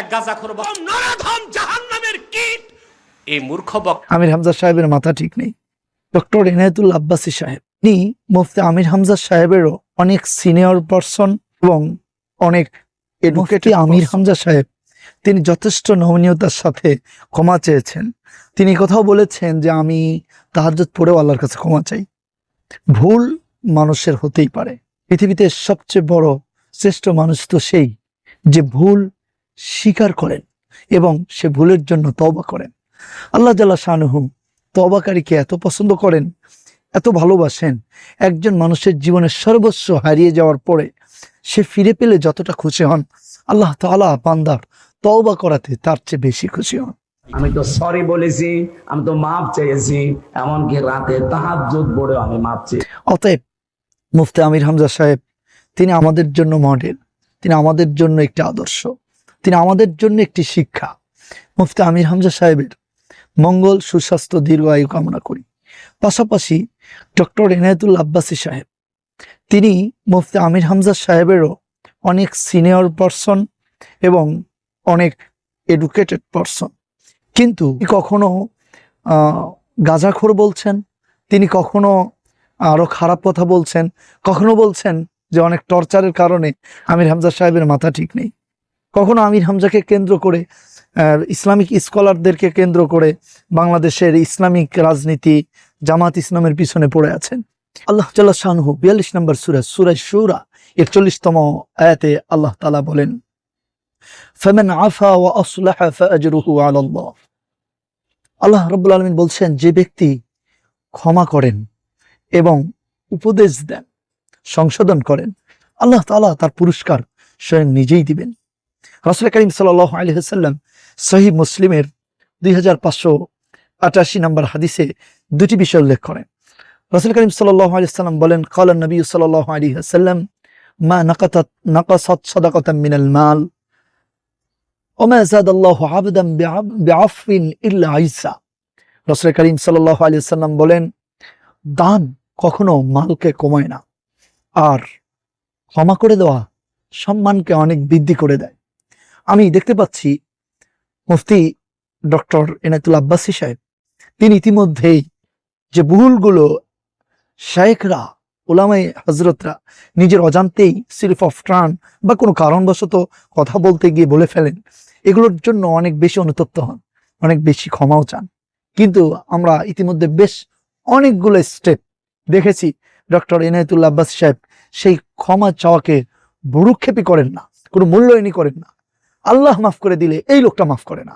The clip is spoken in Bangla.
এক বক নরাধম জাহান্নামের কীট। এই মূর্খ বক আমির হামজা সাহেবের মাথা ঠিক নেই। ডক্টর এনায়েতুল আব্বাসী সাহেব। তিনি মুফতি আমির হামজা সাহেবেরও অনেক সিনিয়র পারসন এবং অনেক এডুকেটেড আমির হামজা সাহেব। তিনি যথেষ্ট নমনীয়তার সাথে ক্ষমা চেয়েছেন। তিনি কথাও বলেছেন যে আমি তাহাজ্জুদ পড়েও আল্লাহর কাছে ক্ষমা চাই। ভুল মানুষের হতেই পারে। পৃথিবীতে সবচেয়ে বড় শ্রেষ্ঠ মানুষ তো সেই যে ভুল স্বীকার করেন এবং সে ভুলের জন্য তওবা করেন। আল্লাহ জাল্লা শাহনুহু তবাকারীকে এত পছন্দ করেন এত ভালোবাসেন একজন মানুষের জীবনের সর্বস্ব হারিয়ে যাওয়ার পরে সে ফিরে পেলে যতটা খুশি হন আল্লাহ তাআলা বান্দার তওবা করাতে তার চেয়ে বেশি খুশি হন। আমি তো সরি বলেছি আমি তো মাপ চেয়েছি এমনকি রাতে পড়েও আমি মাপ চেয়ে। অতএব মুফতি আমির হামজা সাহেব তিনি আমাদের জন্য মডেল তিনি আমাদের জন্য একটি আদর্শ। তিনি আমাদের জন্য একটি শিক্ষা। মুফতি আমির হামজা সাহেবের মঙ্গল সুস্বাস্থ্য দীর্ঘ আয়ু কামনা করি। পাশাপাশি ডক্টর এনায়েতুল আব্বাসী সাহেব, তিনি মুফতি আমির হামজা সাহেবেরও অনেক সিনিয়র পারসন এবং অনেক এডুকেটেড পারসন। কিন্তু কখনো গাঁজাখোর বলছেন, তিনি কখনো আরও খারাপ কথা বলছেন, কখনো বলছেন যে অনেক টর্চারের কারণে আমির হামজা সাহেবের মাথা ঠিক নেই। কখনো আমির হামজাকে কেন্দ্র করে ইসলামিক স্কলারদেরকে কেন্দ্র করে বাংলাদেশের ইসলামিক রাজনীতি, জামাত ইসলামের পিছনে পড়ে আছেন। আল্লাহ শাহু বিয়াল্লিশ নম্বর সুরা সুরাই সুরা একচল্লিশতম আয়াতে আল্লাহ তালা বলেন আফা আল্লাহ রব্বুল আলমিন বলছেন, যে ব্যক্তি ক্ষমা করেন এবং উপদেশ দেন, সংশোধন করেন, আল্লাহ তাআলা তার পুরস্কার স্বয়ং নিজেই দিবেন। রসুল করিম সাল আলহাম সহি মুসলিমের দুই হাজার পাঁচশো আটাশি নম্বর হাদিসে দুটি বিষয় উল্লেখ করেন। রসুল করিম সাল্লাহ আলিয়াল্লাম বলেন কলান নবী সাল্লাহ আলী হাসাল্লাম মা নাকাতাত নাকাসাত সদাকতাম মিনাল মাল সাল্লাহ বলেন, দান কখনো মালকে কমায় না, আর ক্ষমা করে দেওয়া সম্মানকে অনেক বৃদ্ধি করে দেয়। আমি দেখতে পাচ্ছি মুফতি ডক্টর এনায়তুল আব্বাসী সাহেব। তিনি ইতিমধ্যেই যে ভুলগুলো শায়েখরা ওলামাই হজরতরা নিজের অজান্তেই সিরিফ অফ ট্রান বা কোনো কারণবশত কথা বলতে গিয়ে বলে ফেলেন, এগুলোর জন্য অনেক বেশি অনুতপ্ত হন, অনেক বেশি ক্ষমাও চান। কিন্তু আমরা ইতিমধ্যে বেশ অনেকগুলো স্টেপ দেখেছি। ডক্টর এনায়তুল্লাহ আব্বাস সাহেব সেই ক্ষমা চাওয়াকে ভুরুক্ষেপই করেন না, কোনো মূল্যায়নই করেন না। আল্লাহ মাফ করে দিলে এই লোকটা মাফ করে না।